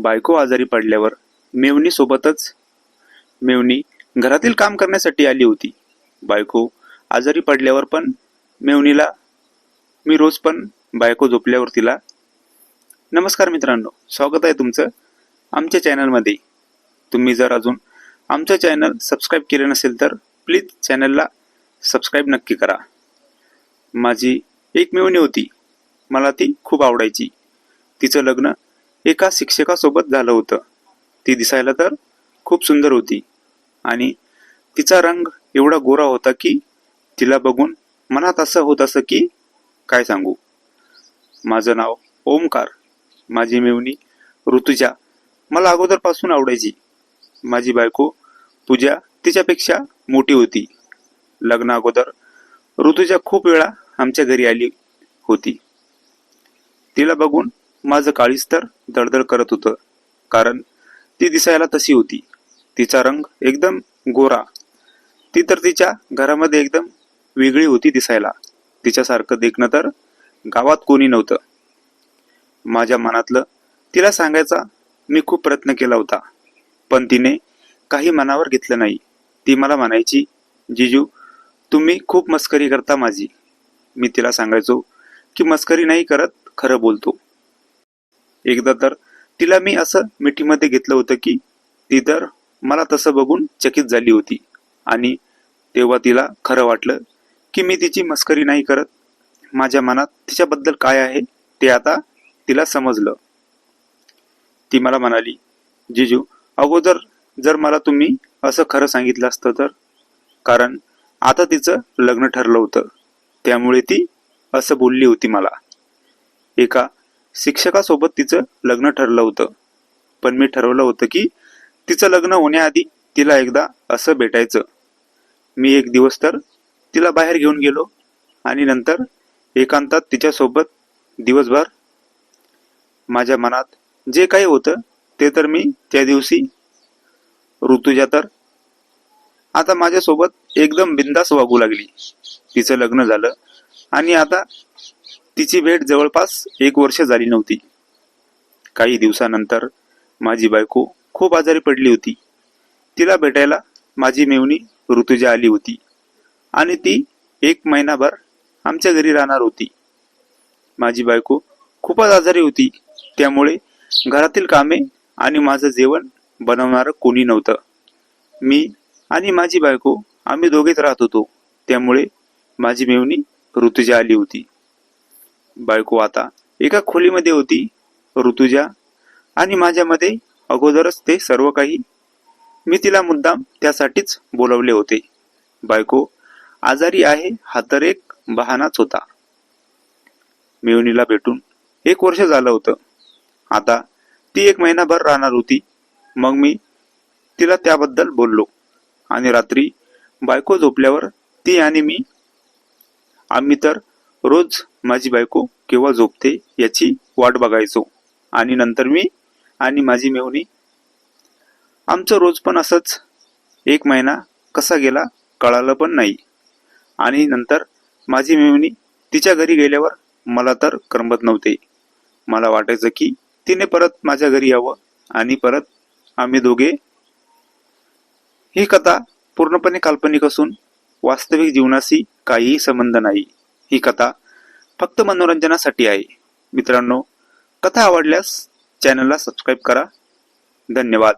बायको आजारी पडल्यावर मेवणी सोबतच मेवणी घरातील काम करण्यासाठी आली होती. बायको आजारी पडल्यावर पण मेवणीला मी रोज पण बायको झोपल्यावर तिला नमस्कार मित्रांनो स्वागत आहे तुमचं आमच्या चॅनलमध्ये. तुम्ही जर अजून आमचं चॅनल सबस्क्राईब केले नसेल तर प्लीज चॅनलला सबस्क्राईब नक्की करा. माझी एक मेवणी होती. मला ती खूप आवडायची. तिचं लग्न एका शिक्षकासोबत झालं होतं. ती दिसायला तर खूप सुंदर होती. आणि तिचा रंग एवढा गोरा होता की तिला बघून मनात असं होत असं की काय सांगू? माझं नाव ओमकार. माझी मेवणी ऋतुजा. मला अगोदरपासून आवडायची. माझी बायको पूजा तिच्यापेक्षा मोठी होती. लग्न अगोदर ऋतुजा खूप वेळा आमच्या घरी आली होती. तिला बघून माझं काळीच तर दडदड करत होतं. कारण ती दिसायला तशी होती. तिचा रंग एकदम गोरा. ती तर तिच्या घरामध्ये एकदम वेगळी होती दिसायला. तिच्यासारखं देखणं तर गावात कोणी नव्हतं. माझ्या मनातलं तिला सांगायचा मी खूप प्रयत्न केला होता. पण तिने काही मनावर घेतलं नाही. ती मला म्हणायची जिजू तुम्ही खूप मस्करी करता माझी. मी तिला सांगायचो की मस्करी नाही करत खरं बोलतो. एकदा तर. तिला मी असं मिठीमध्ये घेतलं होतं की ती तर मला तसं बघून चकित झाली होती. आणि तेव्हा तिला खरं वाटलं की मी तिची मस्करी नाही करत. माझ्या मनात तिच्याबद्दल काय आहे ते आता तिला समजलं. ती मला म्हणाली जिजू अगोदर जर मला तुम्ही असं खरं सांगितलं असतं तर. कारण आता तिचं लग्न ठरलं होतं. त्यामुळे ती असं बोलली होती मला. एका शिक्षकासोबत तिचं लग्न ठरलं होतं. पण मी ठरवलं होतं की तिचं लग्न होण्याआधी तिला एकदा असं भेटायचं. मी एक दिवस तर तिला बाहेर घेऊन गेलो आणि नंतर एकांतात तिच्यासोबत दिवसभर माझ्या मनात जे काही होतं ते तर मी त्या दिवशी ऋतुजा तर आता माझ्यासोबत एकदम बिंदास वागू लागली. तिचं लग्न झालं आणि आता तिची भेट जवळपास एक वर्ष झाली नव्हती. काही दिवसानंतर माझी बायको खूप आजारी पडली होती. तिला भेटायला माझी मेवणी ऋतुजा आली होती आणि ती एक महिनाभर आमच्या घरी राहणार होती. माझी बायको खूपच आजारी होती. त्यामुळे घरातील कामे आणि माझं जेवण बनवणारं कोणी नव्हतं. मी आणि माझी बायको आम्ही दोघेच राहत होतो. त्यामुळे माझी मेवणी ऋतुजा आली होती. बायको आता एका खोलीमध्ये होती ऋतुजा. आणि माझ्यामध्ये अगोदरच ते सर्व काही. मी तिला मुद्दाम त्यासाठीच बोलवले होते. बायको आजारी आहे हा तर एक बहानाच होता. मेवणीला भेटून एक वर्ष झालं होतं. आता ती एक महिनाभर राहणार होती. मग मी तिला त्याबद्दल बोललो. आणि रात्री बायको झोपल्यावर ती आणि मी आम्ही तर रोज माझी बायको केव्हा झोपते याची वाट बघायचो. आणि नंतर मी आणि माझी मेवणी आमचं रोज पण असंच. एक महिना कसा गेला कळालं पण नाही. आणि नंतर माझी मेवणी तिच्या घरी गेल्यावर मला तर करमत नव्हते. मला वाटायचं की तिने परत माझ्या घरी यावं आणि परत आम्ही दोघे. ही कथा पूर्णपणे काल्पनिक असून वास्तविक जीवनाशी काहीही संबंध नाही. ही कथा फक्त मनोरंजनासाठी आहे. मित्रांनो कथा आवडल्यास चॅनलला सबस्क्राईब करा. धन्यवाद.